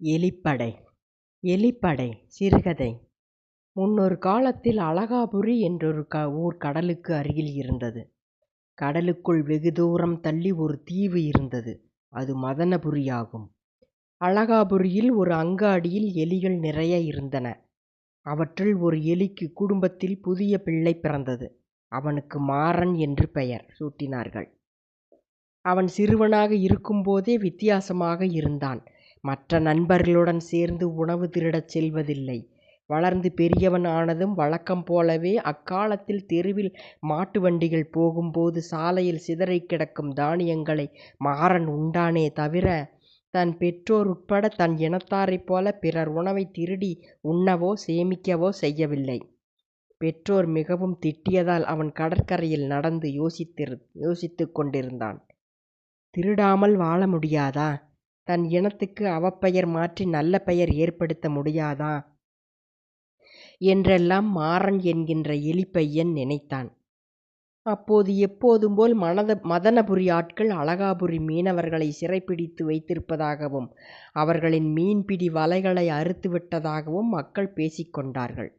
எலிப்படை எலிப்படை சிறுகதை. முன்னொரு காலத்தில் அழகாபுரி என்றொரு க ஊர் கடலுக்கு அருகில் இருந்தது. கடலுக்குள் வெகு தூரம் தள்ளி ஒரு தீவு இருந்தது. அது மதனபுரியாகும். அழகாபுரியில் ஒரு அங்காடியில் எலிகள் நிறைய இருந்தன. அவற்றில் ஒரு எலிக்கு குடும்பத்தில் புதிய பிள்ளை பிறந்தது. அவனுக்கு மாறன் என்று பெயர் சூட்டினார்கள். அவன் சிறுவனாக இருக்கும்போதே வித்தியாசமாக இருந்தான். மற்ற நண்பர்களுடன் சேர்ந்து உணவு திருடச் செல்வதில்லை. வளர்ந்து பெரியவன் ஆனதும் வழக்கம் போலவே அக்காலத்தில் தெருவில் மாட்டு வண்டிகள் போகும்போது சாலையில் சிதறிக் கிடக்கும் தானியங்களை மாறன் உண்டானே தவிர தன் பெற்றோர் உட்பட தன் இனத்தாரைப் போல பிறர் உணவை திருடி உண்ணவோ சேமிக்கவோ செய்யவில்லை. பெற்றோர் மிகவும் திட்டியதால் அவன் கடற்கரையில் நடந்து யோசித்திரு யோசித்து கொண்டிருந்தான். திருடாமல் வாழ முடியாதா? தன் இனத்துக்கு அவப்பெயர் மாற்றி நல்ல பெயர் ஏற்படுத்த முடியாதா? என்றெல்லாம் மாறன் என்கின்ற எலிப்பையன் நினைத்தான். அப்போது எப்போதும் போல் மனத மதனபுரி ஆட்கள் அழகாபுரி மீனவர்களை சிறைப்பிடித்து வைத்திருப்பதாகவும் அவர்களின் மீன்பிடி வலைகளை அறுத்துவிட்டதாகவும் மக்கள் பேசிக்கொண்டார்கள்.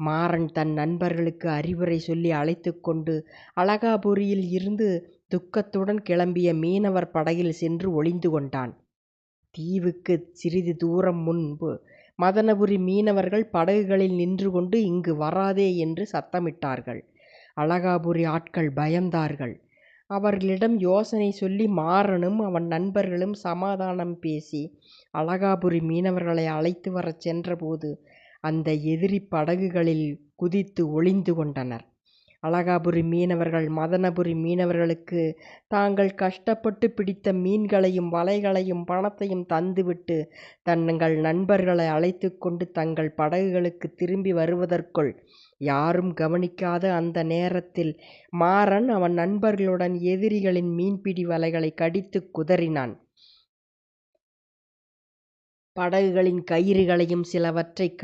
மாறன் தன் நண்பர்களுக்கு அறிவுரை சொல்லி அழைத்து கொண்டு அழகாபுரியில் இருந்து துக்கத்துடன் கிளம்பிய மீனவர் படகில் சென்று ஒளிந்து கொண்டான். தீவுக்கு சிறிது தூரம் முன்பு மதனபுரி மீனவர்கள் படகுகளில் நின்று கொண்டு இங்கு வராதே என்று சத்தமிட்டார்கள். அழகாபுரி ஆட்கள் பயந்தார்கள். அவர்களிடம் யோசனை சொல்லி மாறனும் அவன் நண்பர்களும் சமாதானம் பேசி அழகாபுரி மீனவர்களை அழைத்து வரச் சென்றபோது அந்த எதிரி படகுகளில் குதித்து ஒளிந்து கொண்டனர். அழகாபுரி மீனவர்கள் மதனபுரி மீனவர்களுக்கு தாங்கள் கஷ்டப்பட்டு பிடித்த மீன்களையும் வலைகளையும் பணத்தையும் தந்துவிட்டு தங்கள் நண்பர்களை அழைத்து கொண்டு தங்கள் படகுகளுக்கு திரும்பி வருவதற்குள் யாரும் கவனிக்காத அந்த நேரத்தில் மாறன் அவன் நண்பர்களுடன் எதிரிகளின் மீன்பிடி வலைகளை கடித்து குதறினான். படகுகளின் கயிறுகளையும் சிலவற்றை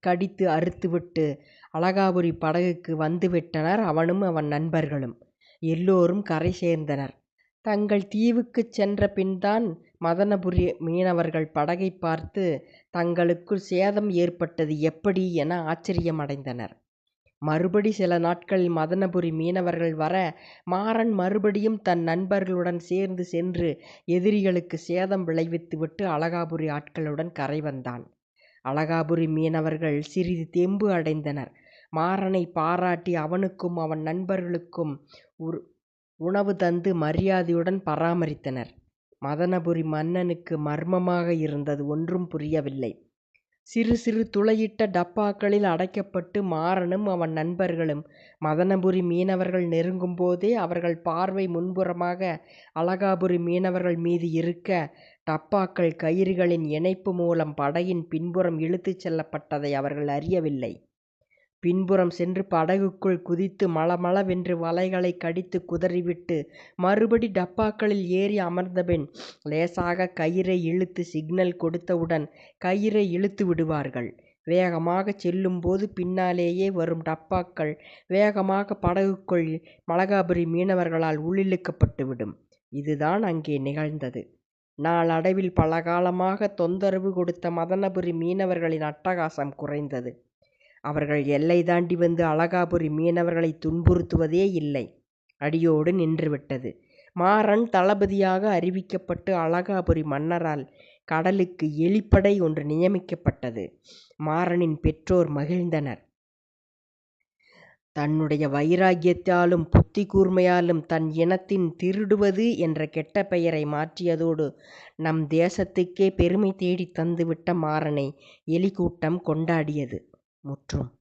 கடித்து அறுத்துவிட்டு அழகாபுரி படகுக்கு வந்துவிட்டனர் அவனும் அவன் நண்பர்களும். எல்லோரும் கரை சேர்ந்தனர். தங்கள் தீவுக்குச் சென்ற பின்தான் மதனபுரி மீனவர்கள் படகைப் பார்த்து தங்களுக்குள் சேதம் ஏற்பட்டது எப்படி என ஆச்சரியமடைந்தனர். மறுபடி சில நாட்களில் மதனபுரி மீனவர்கள் வர மாறன் மறுபடியும் தன் நண்பர்களுடன் சேர்ந்து சென்று எதிரிகளுக்கு சேதம் விளைவித்துவிட்டு அழகாபுரி ஆட்களுடன் கரை வந்தான். அழகாபுரி மீனவர்கள் சிறிது தெம்பு அடைந்தனர். மாறனை பாராட்டி அவனுக்கும் அவன் நண்பர்களுக்கும் உணவு தந்து மரியாதையுடன் பராமரித்தனர். மதனபுரி மன்னனுக்கு மர்மமாக இருந்தது ஒன்றும் புரியவில்லை. சிறு சிறு துளையிட்ட டப்பாக்களில் அடைக்கப்பட்டு மாறனும் அவன் நண்பர்களும் மதனபுரி மீனவர்கள் நெருங்கும்போதே அவர்கள் பார்வை முன்புறமாக அழகாபுரி மீனவர்கள் மீது இருக்க டப்பாக்கள் கயிறுகளின் இணைப்பு மூலம் படகின் பின்புறம் இழுத்துச் செல்லப்பட்டதை அவர்கள் அறியவில்லை. பின்புறம் சென்று படகுக்குள் குதித்து மளமளவென்று வலைகளை கடித்து குதறிவிட்டு மறுபடி டப்பாக்களில் ஏறி அமர்ந்தபின் லேசாக கயிறை இழுத்து சிக்னல் கொடுத்தவுடன் கயிறை இழுத்து விடுவார்கள். வேகமாகச் செல்லும்போது பின்னாலேயே வரும் டப்பாக்கள் வேகமாக படகுக்குள் மலகாபுரி மீனவர்களால் உள்ளிழுக்கப்பட்டுவிடும். இதுதான் அங்கே நிகழ்ந்தது. நாளடைவில் பலகாலமாக தொந்தரவு கொடுத்த மதனபுரி மீனவர்களின் அட்டகாசம் குறைந்தது. அவர்கள் எல்லை தாண்டி வந்து அழகாபுரி மீனவர்களை துன்புறுத்துவதே இல்லை. அடியோடு நின்றுவிட்டது. மாறன் தளபதியாக அறிவிக்கப்பட்டு அழகாபுரி மன்னரால் கடலுக்கு எலிப்படை ஒன்று நியமிக்கப்பட்டது. மாறனின் பெற்றோர் மகிழ்ந்தனர். தன்னுடைய வைராக்கியத்தாலும் புத்தி கூர்மையாலும் தன் இனத்தின் திருடுவது என்ற கெட்ட பெயரை மாற்றியதோடு நம் தேசத்துக்கே பெருமை தேடித் தந்துவிட்ட மாறனை எலிக்கூட்டம் கொண்டாடியது. முற்றும்.